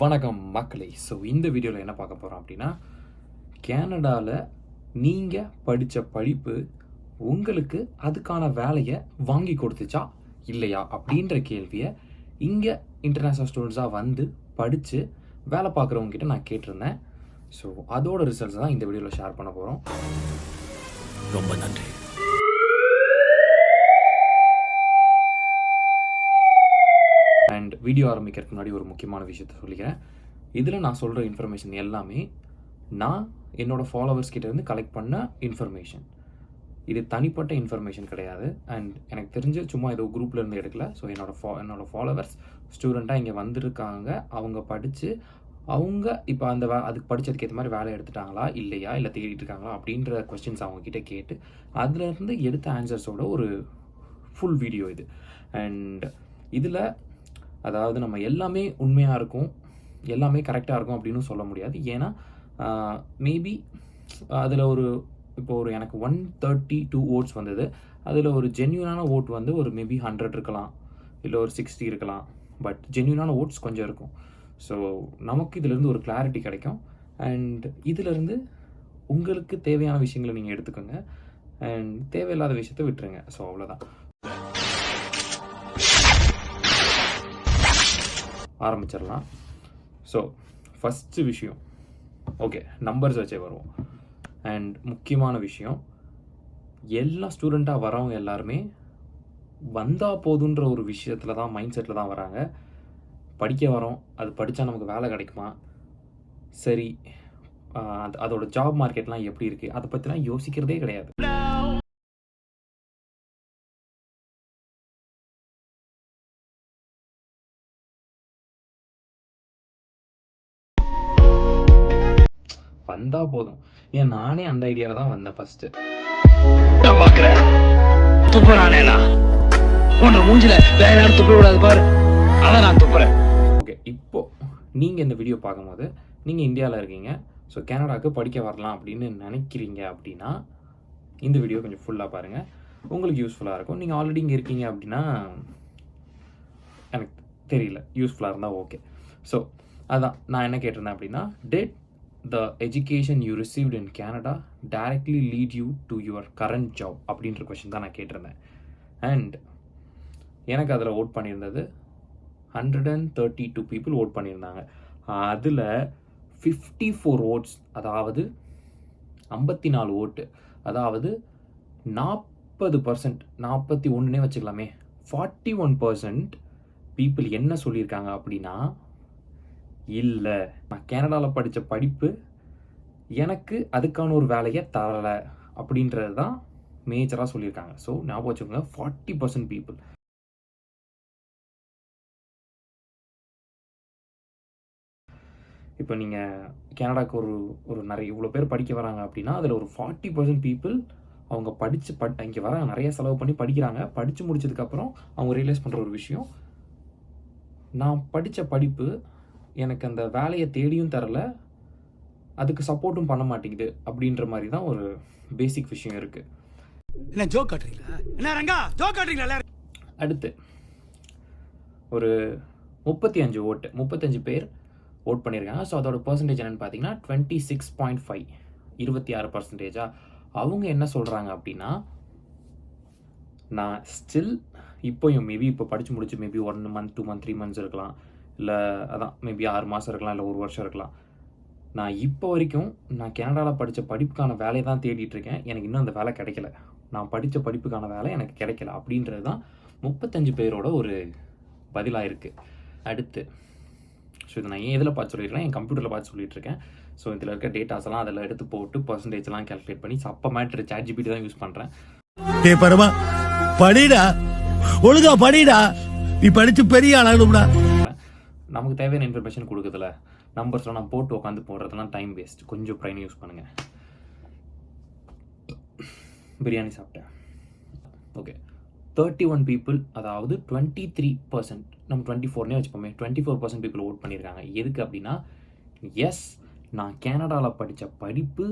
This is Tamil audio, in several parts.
வணக்கம் மக்களே. ஸோ இந்த வீடியோவில் என்ன பார்க்க போகிறோம் அப்படின்னா கேனடாவில் நீங்கள் படித்த படிப்பு உங்களுக்கு அதுக்கான வேலையை வாங்கி கொடுத்துச்சா? இல்லையா? அப்படின்ற கேள்வியை இங்கே இன்டர்நேஷ்னல் ஸ்டூடெண்ட்ஸாக வந்து படித்து வேலை பார்க்குறவங்ககிட்ட நான் கேட்டிருந்தேன். ஸோ அதோட ரிசல்ட்ஸ் தான் இந்த வீடியோவில் ஷேர் பண்ண போகிறோம் ரொம்ப நன்றி. வீடியோ ஆரம்பிக்கிறதுக்கு முன்னாடி ஒரு முக்கியமான விஷயத்த சொல்லிக்கிறேன். இதில் நான் சொல்கிற இன்ஃபர்மேஷன் எல்லாமே நான் என்னோடய ஃபாலோவர்ஸ் கிட்டேருந்து கலெக்ட் பண்ண இன்ஃபர்மேஷன் இது தனிப்பட்ட இன்ஃபர்மேஷன் கிடையாது. அண்ட் எனக்கு தெரிஞ்சு சும்மா ஏதோ குரூப்லேருந்து எடுக்கல. ஸோ என்னோட ஃபா என்னோட ஃபாலோவர்ஸ் ஸ்டூடெண்ட்டாக இங்கே வந்திருக்காங்க. அவங்க படித்து அவங்க இப்போ அந்த வே அதுக்கு படித்ததுக்கு ஏற்ற மாதிரி வேலை எடுத்துட்டாங்களா இல்லையா இல்லை தேடிட்டு இருக்காங்களா அப்படின்ற கொஸ்டின்ஸ் அவங்கக்கிட்ட கேட்டு அதுலேருந்து எடுத்த ஆன்சர்ஸோட ஒரு ஃபுல் வீடியோ இது. அண்ட் இதில் அதாவது நம்ம எல்லாமே உண்மையாக இருக்கும் எல்லாமே கரெக்டாக இருக்கும் அப்படின்னு சொல்ல முடியாது. ஏன்னா மேபி அதில் ஒரு இப்போ ஒரு எனக்கு ஒன் தேர்ட்டி டூ ஓட்ஸ் வந்தது. அதில் ஒரு ஜென்யூனான ஓட் வந்து ஒரு மேபி ஹண்ட்ரட் இருக்கலாம் இல்லை ஒரு சிக்ஸ்டி இருக்கலாம். பட் ஜென்யூனான ஓட்ஸ் கொஞ்சம் இருக்கும். ஸோ நமக்கு இதிலேருந்து ஒரு கிளாரிட்டி கிடைக்கும். அண்ட் இதிலேருந்து உங்களுக்கு தேவையான விஷயங்களை நீங்கள் எடுத்துக்கோங்க. அண்ட் தேவையில்லாத விஷயத்த விட்டுருங்க. ஸோ அவ்வளோதான் ஆரம்பிச்சிடலாம். ஸோ ஃபஸ்ட்டு விஷயம். ஓகே நம்பர்ஸ் வச்சே வருவோம். அண்ட் முக்கியமான விஷயம் எல்லா ஸ்டூடெண்ட்டாக வரவங்க எல்லாருமே வந்தால் போதுன்ற ஒரு விஷயத்தில் தான் மைண்ட் செட்டில் தான் வராங்க. படிக்க வரோம் அது படித்தா நமக்கு வேலை கிடைக்குமா? சரி அது அதோட ஜாப் மார்க்கெட்லாம் எப்படி இருக்குது அதை பற்றிலாம் யோசிக்கிறதே கிடையாது. வந்தால் போதும். ஏன் நானே அந்த ஐடியாவில் தான் வந்தேன் ஃபஸ்ட்டு நான் பாக்குறேன் துப்புறானேனா உன்னை மூஞ்சில வேற யாரும் துப்ப விடாது பாரு. அதான் நான் துப்புறேன். ஓகே இப்போ நீங்கள் இந்த வீடியோ பார்க்கும்போது நீங்கள் இந்தியாவில் இருக்கீங்க. ஸோ கனடாவுக்கு படிக்க வரலாம் அப்படின்னு நினைக்கிறீங்க அப்படின்னா இந்த வீடியோ கொஞ்சம் ஃபுல்லாக பாருங்கள் உங்களுக்கு யூஸ்ஃபுல்லாக இருக்கும். நீங்கள் ஆல்ரெடி இங்கே இருக்கீங்க அப்படின்னா எனக்கு தெரியல. யூஸ்ஃபுல்லாக இருந்தால் ஓகே ஸோ அதான் நான் என்ன கேட்டிருந்தேன் அப்படின்னா did the education you received in Canada directly lead you to your current job அப்படின்ற கொஷின் தான் நான் கேட்டிருந்தேன். அண்ட் எனக்கு அதில் vote பண்ணியிருந்தது hundred and thirty two people vote பண்ணியிருந்தாங்க. அதில் ஃபிஃப்டி ஃபோர் ஓட்ஸ் அதாவது ஐம்பத்தி நாலு ஓட்டு அதாவது நாற்பது பர்சன்ட் நாற்பத்தி ஒன்றுனே வச்சுக்கலாமே ஃபார்ட்டி ஒன் பர்சன்ட் பீப்புள் என்ன சொல்லியிருக்காங்க அப்படின்னா இல்லை. நான் கேனடாவில் படித்த படிப்பு எனக்கு அதுக்கான ஒரு வேலையை தரலை அப்படின்றது தான் மேஜராக சொல்லியிருக்காங்க. ஸோ ஞாபகம் வச்சுக்கோங்க ஃபார்ட்டி பர்சன்ட் பீப்புள் இப்போ நீங்கள் கனடாக்கு ஒரு ஒரு நிறைய இவ்வளோ பேர் படிக்க வராங்க அப்படின்னா அதில் ஒரு ஃபார்ட்டி பர்சன்ட் பீப்புள் அவங்க படித்து பட் இங்கே வராங்க நிறைய செலவு பண்ணி படிக்கிறாங்க. படித்து முடிச்சதுக்கப்புறம் அவங்க ரியலைஸ் பண்ணுற ஒரு விஷயம் நான் படித்த படிப்பு எனக்கு அந்த வேலையை தேடியும் தரல. அதுக்கு சப்போர்ட்டும் பண்ண மாட்டேங்குது அப்படின்ற மாதிரி தான் ஒரு பேசிக் விஷயம் இருக்குது என்ன ஜோக் காட்டுறீங்களா? என்ன ரங்கா? ஜோக் காட்டுறீங்களா அடுத்து ஒரு முப்பத்தி அஞ்சு ஓட்டு முப்பத்தஞ்சு பேர் ஓட் பண்ணியிருக்காங்க. ஸோ அதோட பர்சன்டேஜ் என்னென்னு பார்த்தீங்கன்னா டுவெண்ட்டி சிக்ஸ் பாயிண்ட் ஃபைவ் இருபத்தி ஆறு பர்சன்டேஜா அவங்க என்ன சொல்கிறாங்க அப்படின்னா நான் ஸ்டில் இப்போயும் மேபி இப்போ படித்து முடிச்சு maybe one month two month three months இருக்கலாம். இல்லை அதான் மேபி ஆறு மாதம் இருக்கலாம் இல்லை ஒரு வருஷம் இருக்கலாம். நான் இப்போ வரைக்கும் நான் கனடாவில் படித்த படிப்புக்கான வேலையை தான் தேடிட்டுருக்கேன் எனக்கு இன்னும் அந்த வேலை கிடைக்கல. நான் படித்த படிப்புக்கான வேலை எனக்கு கிடைக்கல. அப்படின்றது தான் முப்பத்தஞ்சு பேரோட ஒரு பதிலாக இருக்குது அடுத்து ஸோ இதை நான் ஏன் இதில் பார்த்து சொல்லியிருக்கேன் என் கம்ப்யூட்டரில் பார்த்து சொல்லிட்டுருக்கேன் ஸோ இதில் இருக்க டேட்டாஸ் எல்லாம் அதில் எடுத்து போட்டு பர்சன்டேஜ்லாம் கால்குலேட் பண்ணி அப்போ மேட்ரு சாட் ஜிபிடி தான் யூஸ் பண்ணுறேன் டே பரமா படிடா ஒழுங்கா படிடா. நீ படித்து பெரிய ஆளாகணும்டா. நமக்கு தேவையான இன்ஃபர்மேஷன் கொடுக்குதுல நம்பர்ஸ்லாம் நான் போட்டு உட்காந்து போடுறதுலாம் டைம் வேஸ்ட் கொஞ்சம் ப்ரைன் யூஸ் பண்ணுங்கள் பிரியாணி சாப்பிட்டேன். ஓகே தேர்ட்டி ஒன் பீப்புள் அதாவது டுவெண்ட்டி த்ரீ பர்சன்ட் நம்ம டுவெண்ட்டி ஃபோர்னே வச்சுப்போமே twenty four percent people vote பண்ணியிருக்காங்க எதுக்கு அப்படின்னா எஸ் நான் கேனடாவில் படித்த படிப்பு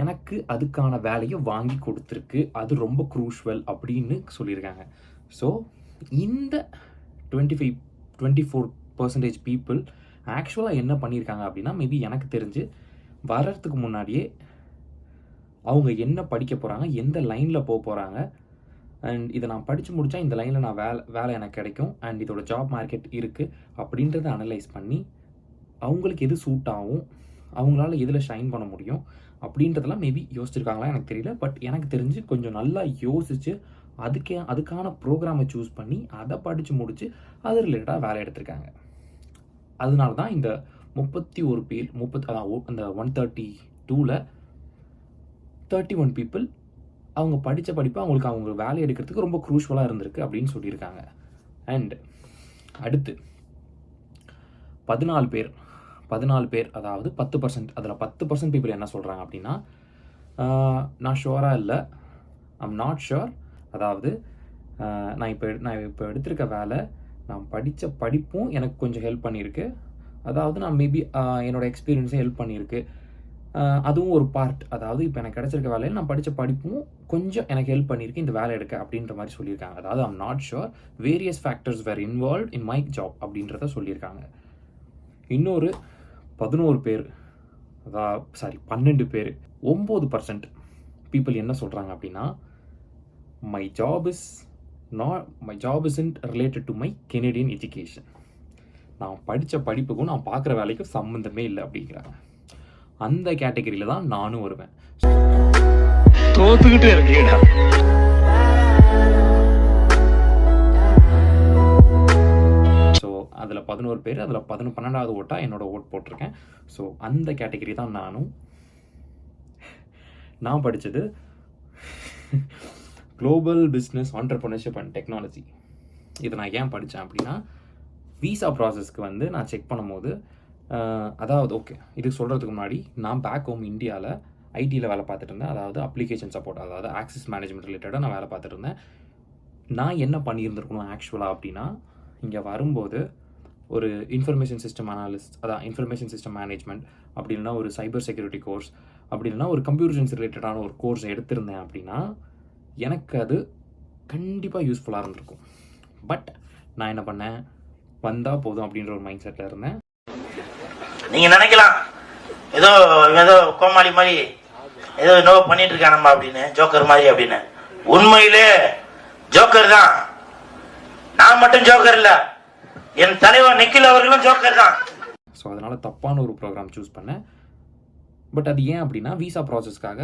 எனக்கு அதுக்கான வேலையை வாங்கி கொடுத்துருக்கு. அது ரொம்ப க்ரூஷுவல் அப்படின்னு சொல்லியிருக்காங்க. ஸோ இந்த twenty five twenty four percentage people ஆக்சுவலாக என்ன பண்ணியிருக்காங்க அப்படின்னா மேபி எனக்கு தெரிஞ்சு வர்றதுக்கு முன்னாடியே அவங்க என்ன படிக்க போகிறாங்க எந்த லைனில் போக போகிறாங்க அண்ட் இதை நான் படித்து முடித்தா இந்த லைனில் நான் வேலை வேலை எனக்கு கிடைக்கும் அண்ட் இதோட ஜாப் மார்க்கெட் இருக்குது அப்படின்றத அனலைஸ் பண்ணி அவங்களுக்கு எது சூட் ஆகும் அவங்களால எதில் ஷைன் பண்ண முடியும் அப்படின்றதெல்லாம் மேபி யோசிச்சிருக்காங்களா எனக்கு தெரியல பட் எனக்கு தெரிஞ்சு கொஞ்சம் நல்லா யோசித்து அதுக்கே அதுக்கான ப்ரோக்ராமை சூஸ் பண்ணி அதை படித்து முடித்து அது ரிலேட்டடாக வேலை எடுத்திருக்காங்க. அதனால தான் இந்த முப்பத்தி ஒரு பேர் முப்பத்தி அதான் ஒ- அந்த ஒன் தேர்ட்டி டூவில் தேர்ட்டி ஒன் பீப்புள் அவங்க படித்த படிப்பு அவங்களுக்கு அவங்க வேலை எடுக்கிறதுக்கு ரொம்ப க்ரூஷுவலாக இருந்திருக்கு அப்படின்னு சொல்லியிருக்காங்க. அண்ட் அடுத்து பதினாலு பேர் பதினாலு பேர் அதாவது பத்து பர்சன்ட் அதில் பத்து பர்சன்ட் பீப்புள் என்ன சொல்கிறாங்க அப்படின்னா நான் ஷுவராக இல்லை ஐம் நாட் ஷுர் அதாவது நான் இப்போ நான் இப்போ எடுத்திருக்க வேலை நான் படித்த படிப்பும் எனக்கு கொஞ்சம் ஹெல்ப் பண்ணியிருக்கு. அதாவது நான் மேபி என்னோட எக்ஸ்பீரியன்ஸும் ஹெல்ப் பண்ணியிருக்கு. அதுவும் ஒரு பார்ட் அதாவது இப்போ எனக்கு கிடச்சிருக்க வேலையில் நான் படித்த படிப்பும் கொஞ்சம் எனக்கு ஹெல்ப் பண்ணியிருக்கு இந்த வேலை எடுக்க அப்படின்ற மாதிரி சொல்லியிருக்காங்க. அதாவது I'm not sure various factors were involve in my job அப்படின்றத சொல்லியிருக்காங்க. இன்னொரு பதினோரு பேர் அதாவது சாரி பன்னெண்டு பேர். ஒம்பது பர்சன்ட் பீப்புள் என்ன சொல்கிறாங்க அப்படின்னா my job is not my job isn't related to my Canadian education நான் படித்த படிப்புக்கும் நான் பார்க்குற வேலைக்கும் சம்மந்தமே இல்லை அப்படிங்கிறாங்க. அந்த கேட்டகரியில் தான் நானும் வருவேன். தோத்துக்கிட்டே இருக்கீடா ஸோ அதில் பதினோரு பேர் அதில் பதினொன்று பன்னெண்டாவது ஓட்டாக என்னோட ஓட் போட்டிருக்கேன். ஸோ அந்த கேட்டகரி தான் நானும். நான் படித்தது global business entrepreneurship and technology இதை நான் ஏன் படித்தேன் அப்படின்னா விசா ப்ராசஸ்க்கு வந்து நான் செக் பண்ணும்போது அதாவது ஓகே இதுக்கு சொல்கிறதுக்கு முன்னாடி நான் பேக் ஹோம் இந்தியாவில் ஐடியில் வேலை பார்த்துட்டு இருந்தேன். அதாவது அப்ளிகேஷன் சப்போர்ட் அதாவது ஆக்சஸ் மேனேஜ்மெண்ட் ரிலேட்டடாக நான் வேலை பார்த்துட்டு இருந்தேன். நான் என்ன பண்ணியிருந்திருக்கணும் ஆக்சுவலாக அப்படின்னா இங்கே வரும்போது ஒரு இன்ஃபர்மேஷன் சிஸ்டம் அனாலிஸ்ட் அதான் இன்ஃபர்மேஷன் சிஸ்டம் மேனேஜ்மெண்ட் அப்படி இல்லைனா ஒரு சைபர் செக்யூரிட்டி கோர்ஸ் அப்படி இல்லைன்னா ஒரு கம்ப்யூட்டர் சயின்ஸ் ரிலேட்டடான ஒரு கோர்ஸ் எடுத்திருந்தேன் அப்படின்னா எனக்கு அது கண்டிப்பாக யூஸ்ஃபுல்லாக இருந்திருக்கும். பட் நான் என்ன பண்ணேன்? வந்தால் போதும் அப்படின்ற ஒரு மைண்ட் செட்டில் இருந்தேன். நீங்க நினைக்கலாம். ஏதோ ஏதோ கோமாளி மாதிரி ஏதோ என்னவோ பண்ணிட்டு இருக்கானம்மா அப்படின்னு ஜோக்கர் மாதிரி அப்படின்னு. உண்மையிலே ஜோக்கர் தான். நான் மட்டும் ஜோக்கர் இல்ல. என் தலைவர் நிக்கில் அவர்களும் ஜோக்கர் தான். ஸோ அதனால் தப்பான ஒரு ப்ரோக்ராம் சூஸ் பண்ணேன். பட் அது ஏன் அப்படின்னா விசா ப்ராசஸ்க்காக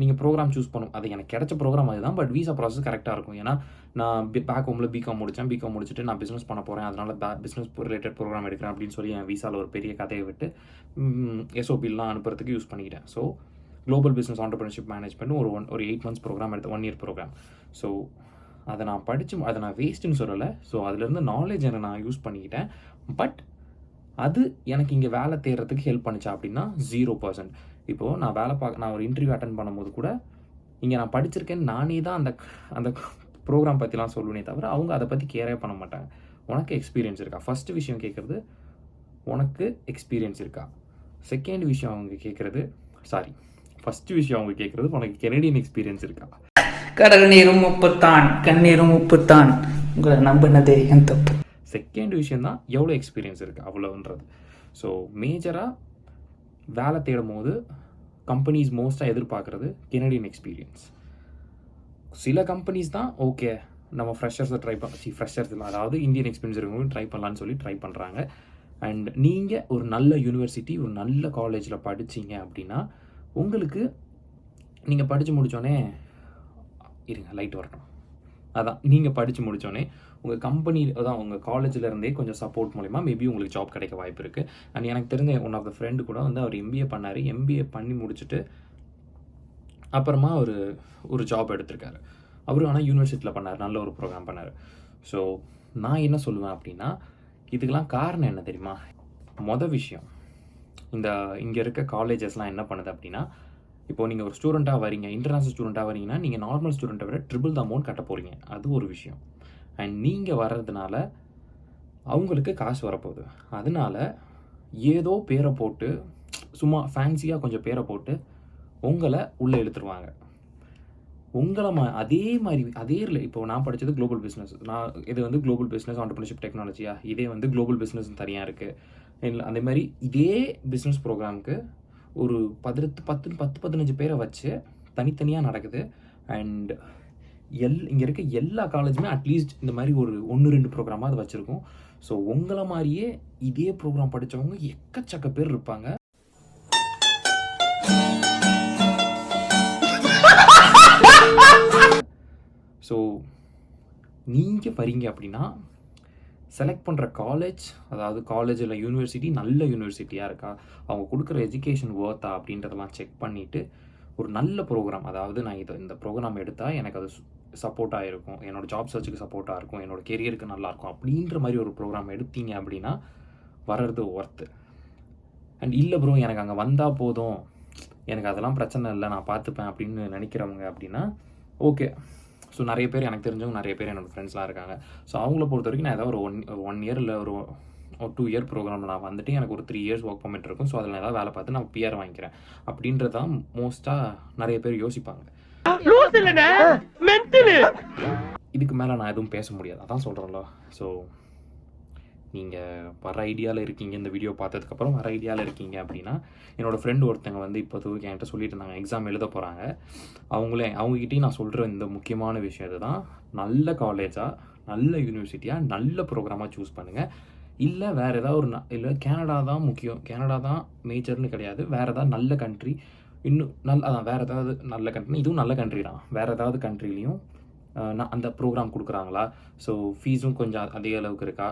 நீங்கள் ப்ரோக்ராம் சூஸ் பண்ணும். அது எனக்கு கிடைச்ச ப்ரோக்ராம் அதுதான் பட் வீசா ப்ராசஸ் கரெக்டாக இருக்கும். ஏன்னா நான் பேக் ஹோமில் பிகாம் முடித்தேன் பிகாம் முடிச்சுட்டு நான் பிஸ்னஸ் பண்ண போகிறேன் அதனால் பே பிஸ்னஸ் ரிலேட்டட் ப்ரோக்ராம் எடுக்கிறேன் அப்படின்னு சொல்லி என் வீசாவில் ஒரு பெரிய கதையை விட்டு எஸ்ஓபிலாம் அனுப்புறதுக்கு யூஸ் பண்ணிக்கிட்டேன். So global business entrepreneurship management ஒரு ஒன் ஒரு எயிட் மந்த்ஸ் ப்ரோக்ராம் எடுத்து ஒன் இயர் ப்ரோக்ராம் ஸோ அதை நான் படித்து அதை நான் வேஸ்ட்டுன்னு சொல்லலை. ஸோ அதுலேருந்து நாலேஜ் என்ன நான் யூஸ் பண்ணிக்கிட்டேன். பட் அது எனக்கு இங்கே வேலை தேடுறதுக்கு ஹெல்ப் பண்ணிச்சா அப்படின்னா ஜீரோ பர்சன்ட் இப்போது நான் வேலை பார்க்க நான் ஒரு இன்டர்வியூ அட்டன் பண்ணும்போது கூட இங்கே நான் படிச்சிருக்கேன் நானே தான் அந்த அந்த ப்ரோக்ராம் பற்றிலாம் சொல்லுவேனே தவிர அவங்க அதை பற்றி கேரே பண்ண மாட்டாங்க. உனக்கு எக்ஸ்பீரியன்ஸ் இருக்கா? ஃபஸ்ட்டு விஷயம் கேட்குறது உனக்கு எக்ஸ்பீரியன்ஸ் இருக்கா? செகண்ட் விஷயம் அவங்க கேட்குறது சாரி ஃபஸ்ட்டு விஷயம் அவங்க கேட்குறது உனக்கு கெனடியன் எக்ஸ்பீரியன்ஸ் இருக்கா? கடல் நீரும் உப்புத்தான் கண்ணீரும் உப்புத்தான். உங்களை நம்பினதே என் தப்பு. செகண்ட் விஷயம் தான் எவ்வளோ எக்ஸ்பீரியன்ஸ் இருக்குது அவ்வளோன்றது ஸோ மேஜராக வேலை தேடும் போது கம்பெனிஸ் மோஸ்ட்டாக எதிர்பார்க்குறது கெனடியன் எக்ஸ்பீரியன்ஸ் சில கம்பெனிஸ் தான் ஓகே நம்ம ஃப்ரெஷர்ஸை ட்ரை பண்ண சி ஃப்ரெஷர்ஸ் இல்லை அதாவது இந்தியன் எக்ஸ்பீரியன்ஸ் இருக்கவங்களும் ட்ரை பண்ணலான்னு சொல்லி ட்ரை பண்ணுறாங்க அண்ட் நீங்கள் ஒரு நல்ல யூனிவர்சிட்டி ஒரு நல்ல காலேஜில் படிச்சீங்க அப்படின்னா உங்களுக்கு நீங்கள் படித்து முடித்தோடனே இருங்க லைட் வரணும் அதான் நீங்கள் படித்து முடித்தோடனே உங்கள் கம்பெனி அதான் உங்கள் காலேஜில் இருந்தே கொஞ்சம் சப்போர்ட் மூலிமா மேபி உங்களுக்கு ஜாப் கிடைக்க வாய்ப்பு இருக்குது அண்ட் எனக்கு தெரிஞ்ச ஒன் ஆஃப் த ஃப்ரெண்டு கூட வந்து அவர் எம்பிஏ பண்ணார். எம்பிஏ பண்ணி முடிச்சுட்டு அப்புறமா ஒரு ஒரு ஜாப் எடுத்திருக்காரு. அவரும் ஆனால் யூனிவர்சிட்டியில் பண்ணார். நல்ல ஒரு ப்ரோக்ராம் பண்ணார். ஸோ நான் என்ன சொல்லுவேன் அப்படின்னா இதுக்கெலாம் காரணம் என்ன தெரியுமா? மொதல் விஷயம் இந்த இங்கே இருக்க காலேஜஸ்லாம் என்ன பண்ணுது அப்படின்னா இப்போ நீங்கள் ஒரு ஸ்டூடெண்ட்டாக வரீங்க இன்டர்நேஷனல் ஸ்டூடெண்ட்டாக வரீங்கன்னா நீங்கள் நார்மல் ஸ்டூடெண்ட்டை விட ட்ரிபிள் த அமௌண்ட் கட்ட போகிறீங்க அது ஒரு விஷயம். அண்ட் நீங்கள் வர்றதுனால அவங்களுக்கு காசு வரப்போகுது. அதனால ஏதோ பேரை போட்டு சும்மா ஃபேன்சியாக கொஞ்சம் பேரை போட்டு உங்களை உள்ளே இழுத்துருவாங்க. உங்களை மா அதே மாதிரி அதே இல்லை இப்போ நான் படித்தது குளோபல் பிஸ்னஸ் நான் இது வந்து குளோபல் பிஸ்னஸ் ஆண்டர்பிரினர்ஷிப் டெக்னாலஜியா இதே வந்து குளோபல் பிஸ்னஸ் தனியாக இருக்குது இல்லை அந்த மாதிரி இதே பிஸ்னஸ் ப்ரோக்ராமுக்கு ஒரு பதினெட்டு பத்து பத்து பதினஞ்சு பேரை வச்சு தனித்தனியாக நடக்குது. அண்ட் எல் இங்கே இருக்க எல்லா காலேஜுமே அட்லீஸ்ட் இந்த மாதிரி ஒரு ஒன்று ரெண்டு ப்ரோக்ராமாக அது வச்சுருக்கோம். ஸோ உங்களை மாதிரியே இதே ப்ரோக்ராம் படித்தவங்க எக்கச்சக்க பேர் இருப்பாங்க. ஸோ நீங்கள் வரீங்க அப்படின்னா செலக்ட் பண்ணுற காலேஜ் அதாவது காலேஜ் இல்லை யூனிவர்சிட்டி நல்ல யூனிவர்சிட்டியாக இருக்கா? அவங்க கொடுக்குற எஜுகேஷன் ஒர்த்தா அப்படின்றதெல்லாம் செக் பண்ணிவிட்டு ஒரு நல்ல ப்ரோக்ராம் அதாவது நான் இதை இந்த ப்ரோக்ராம் எடுத்தால் எனக்கு அது சப்போர்ட்டாக இருக்கும். என்னோடய ஜாப் சர்ச்சுக்கு சப்போர்ட்டாக இருக்கும். என்னோட கெரியருக்கு நல்லாயிருக்கும் அப்படின்ற மாதிரி ஒரு ப்ரோக்ராம் எடுத்தீங்க அப்படின்னா வர்றது ஒர்த்து அண்ட் இல்லை ப்ரோ எனக்கு அங்கே வந்தால் போதும். எனக்கு அதெல்லாம் பிரச்சனை இல்லை. நான் பார்த்துப்பேன் அப்படின்னு நினைக்கிறவங்க அப்படின்னா ஓகே ஸோ நிறைய பேர் எனக்கு தெரிஞ்சவங்க நிறைய பேர் என்னோடய ஃப்ரெண்ட்ஸ்லாம் இருக்காங்க. ஸோ அவங்கள பொறுத்த வரைக்கும் நான் ஏதாவது ஒரு ஒன் ஒன் இயர் இல்லை ஒரு ஒரு டூ இயர் ப்ரோக்ராமில் நான் வந்துட்டு எனக்கு ஒரு த்ரீ இயர்ஸ் ஒர்க் பர்மிட் இருக்கும். ஸோ அதில் ஏதாவது வேலை பார்த்து நான் பிஆர் வாங்கிக்கிறேன். அப்படின்றது தான் மோஸ்ட்டாக நிறைய பேர் யோசிப்பாங்க. இதுக்கு மேலே நான் எதுவும் பேச முடியாது. அதான் சொல்கிறேன்ல ஸோ நீங்கள் வர ஐடியாவில் இருக்கீங்க இந்த வீடியோ பார்த்ததுக்கப்புறம் வர ஐடியாவில் இருக்கீங்க அப்படின்னா என்னோடய ஃப்ரெண்டு ஒருத்தங்க வந்து இப்போ என்கிட்ட சொல்லிட்டு இருந்தாங்க எக்ஸாம் எழுத போகிறாங்க அவங்களே அவங்ககிட்டயும் நான் சொல்கிற இந்த முக்கியமான விஷயம் இதுதான். நல்ல காலேஜாக நல்ல யூனிவர்சிட்டியாக நல்ல ப்ரோக்ராமாக சூஸ் பண்ணுங்கள் இல்லை வேறு ஏதாவது ஒரு ந- இல்லை கேனடா தான் முக்கியம். கேனடா தான் மேஜர்னு கிடையாது. வேறு ஏதாவது நல்ல கண்ட்ரி இன்னும் நல்ல அதான் வேறு ஏதாவது நல்ல கண்ட்ரி இதுவும் நல்ல கண்ட்ரி தான். வேறு ஏதாவது கண்ட்ரிலையும் நான் அந்த ப்ரோக்ராம் கொடுக்குறாங்களா? ஸோ ஃபீஸும் கொஞ்சம் அதே அளவுக்கு இருக்கா?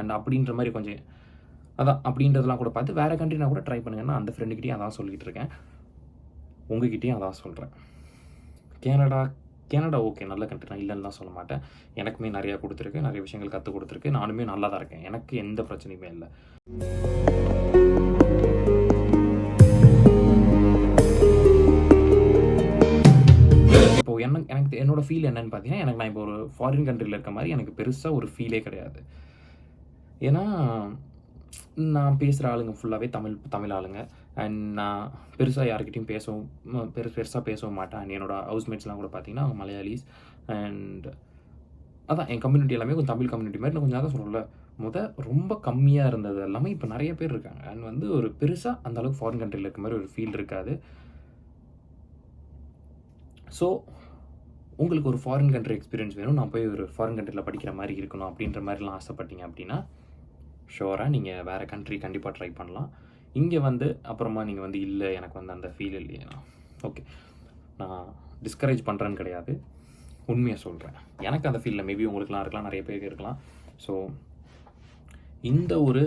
அண்ட் அப்படின்ற மாதிரி கொஞ்சம் அதான் அப்படின்றதெல்லாம் கூட பார்த்து வேறு கண்ட்ரினா கூட ட்ரை பண்ணுங்கன்னா அந்த ஃப்ரெண்டுக்கிட்டையும் அதான் சொல்லிகிட்டு இருக்கேன். உங்ககிட்டயும் அதான் சொல்கிறேன் கேனடா கேனடா ஓகே நல்ல கண்ட்ரி நான் இல்லைன்னு தான் சொல்ல மாட்டேன். எனக்குமே நிறையா கொடுத்துருக்கு நிறைய விஷயங்கள் கற்றுக் கொடுத்துருக்கு. நானுமே நல்லா தான் இருக்கேன். எனக்கு எந்த பிரச்சனையுமே இல்லை. என்ன எனக்கு என்னோட ஃபீல் என்னன்னு பார்த்தீங்கன்னா எனக்கு நான் இப்போ ஒரு ஃபாரின் கண்ட்ரியில் இருக்க மாதிரி எனக்கு பெருசாக ஒரு ஃபீலே கிடையாது. ஏன்னா நான் பேசுகிற ஆளுங்க ஃபுல்லாகவே தமிழ் தமிழ் ஆளுங்க. அண்ட் நான் பெருசாக யாருக்கிட்டையும் பேசவும் பெருசு பெரு பெருசாக பேசவும் மாட்டேன். அண்ட் என்னோட ஹவுஸ்மேட்ஸ்லாம் கூட பார்த்தீங்கன்னா அவங்க மலையாளிஸ். அண்ட் அதான் என் கம்யூனிட்டி எல்லாமே கொஞ்சம் தமிழ் கம்யூனிட்டி மாதிரி நான் கொஞ்சம் அதான் சொல்லல முத ரொம்ப கம்மியாக இருந்தது எல்லாமே இப்போ நிறைய பேர் இருக்காங்க. அண்ட் வந்து ஒரு பெருசாக அந்த அளவுக்கு ஃபாரின் கண்ட்ரியில் இருக்க மாதிரி ஒரு ஃபீல் இருக்காது. ஸோ உங்களுக்கு ஒரு ஃபாரின் கண்ட்ரி எக்ஸ்பீரியன்ஸ் வேணும் நான் போய் ஒரு ஃபாரின் கண்ட்ரியில் படிக்கிற மாதிரி இருக்கணும் அப்படின்ற மாதிரிலாம் ஆசைப்பட்டீங்க அப்படின்னா ஷோராக நீங்கள் வேறு கண்ட்ரி கண்டிப்பாக ட்ரை பண்ணலாம். இங்கே வந்து அப்புறமா நீங்கள் வந்து இல்லை எனக்கு வந்து அந்த ஃபீல் இல்லையா. ஓகே நான் டிஸ்கரேஜ் பண்ணுறேன்னு கிடையாது. உண்மையை சொல்கிறேன் எனக்கு அந்த ஃபீலில் மேபி உங்களுக்குலாம் இருக்கலாம் நிறைய பேருக்கு இருக்கலாம். ஸோ இந்த ஒரு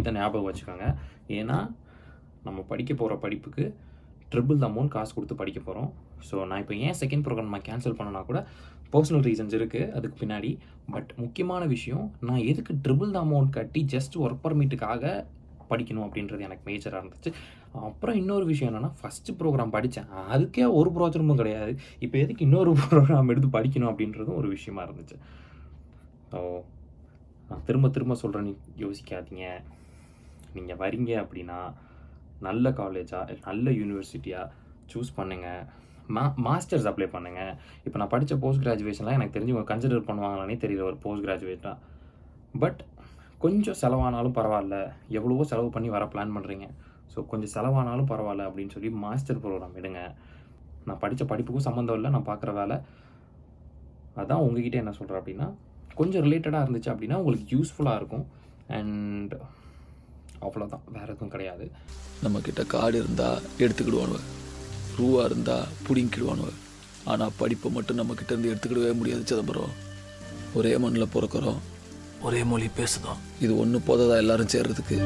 இதை ஞாபகம் வச்சுக்கோங்க. ஏன்னா நம்ம படிக்க போகிற படிப்புக்கு ட்ரிபிள் அமௌண்ட் காசு கொடுத்து படிக்க போகிறோம் ஸோ நான் இப்போ ஏன் செகண்ட் ப்ரோக்ராம் நான் கேன்சல் பண்ணனா கூட பர்சனல் ரீசன்ஸ் இருக்குது அதுக்கு பின்னாடி. பட் முக்கியமான விஷயம் நான் எதுக்கு ட்ரிபிள் அமௌண்ட் கட்டி ஜஸ்ட் ஒர்க் பர்மிட்டுக்காக படிக்கணும் அப்படின்றது எனக்கு மேஜராக இருந்துச்சு. அப்புறம் இன்னொரு விஷயம் என்னென்னா ஃபஸ்ட்டு ப்ரோக்ராம் படித்தேன் அதுக்கே ஒரு பிரோஜனமும் கிடையாது. இப்போ எதுக்கு இன்னொரு ப்ரோக்ராம் எடுத்து படிக்கணும் அப்படின்றதும் ஒரு விஷயமா இருந்துச்சு. ஸோ நான் திரும்ப திரும்ப சொல்கிறேன்னு யோசிக்காதீங்க. நீங்கள் வரீங்க அப்படின்னா நல்ல காலேஜாக நல்ல யூனிவர்சிட்டியாக சூஸ் பண்ணுங்கள் மா மாஸ்டர்ஸ் அப்ளை பண்ணுங்கள் இப்போ நான் படித்த போஸ்ட் கிராஜுவேஷன்லாம் எனக்கு தெரிஞ்சு இவங்க கன்சிடர் பண்ணுவாங்களானே தெரியல ஒரு போஸ்ட் கிராஜுவேட்டாக பட் கொஞ்சம் செலவானாலும் பரவாயில்ல. எவ்வளவோ செலவு பண்ணி வர பிளான் பண்ணுறீங்க ஸோ கொஞ்சம் செலவானாலும் பரவாயில்ல அப்படின்னு சொல்லி மாஸ்டர் ப்ரோக்ராம் எடுங்க. நான் படித்த படிப்புக்கும் சம்மந்தம் இல்லை நான் பார்க்குற வேலை. அதான் உங்ககிட்ட என்ன சொல்கிறேன் அப்படின்னா கொஞ்சம் ரிலேட்டடாக இருந்துச்சு அப்படின்னா உங்களுக்கு யூஸ்ஃபுல்லாக இருக்கும். அண்ட் அவ்வளோதான் வேறு எதுவும் கிடையாது. நம்ம கிட்ட காடு இருந்தா எடுத்துக்கிடுவானுவ. ரூவா இருந்தா புடிங்கிடுவானுவ ஆனா படிப்பை மட்டும் நம்ம கிட்ட இருந்து எடுத்துக்கிடவே முடியாது சிதம்பரம். ஒரே மண்ணில் பிறக்கிறோம். ஒரே மொழி பேசுதோம். இது ஒன்று போததா எல்லாரும் சேர்றதுக்கு?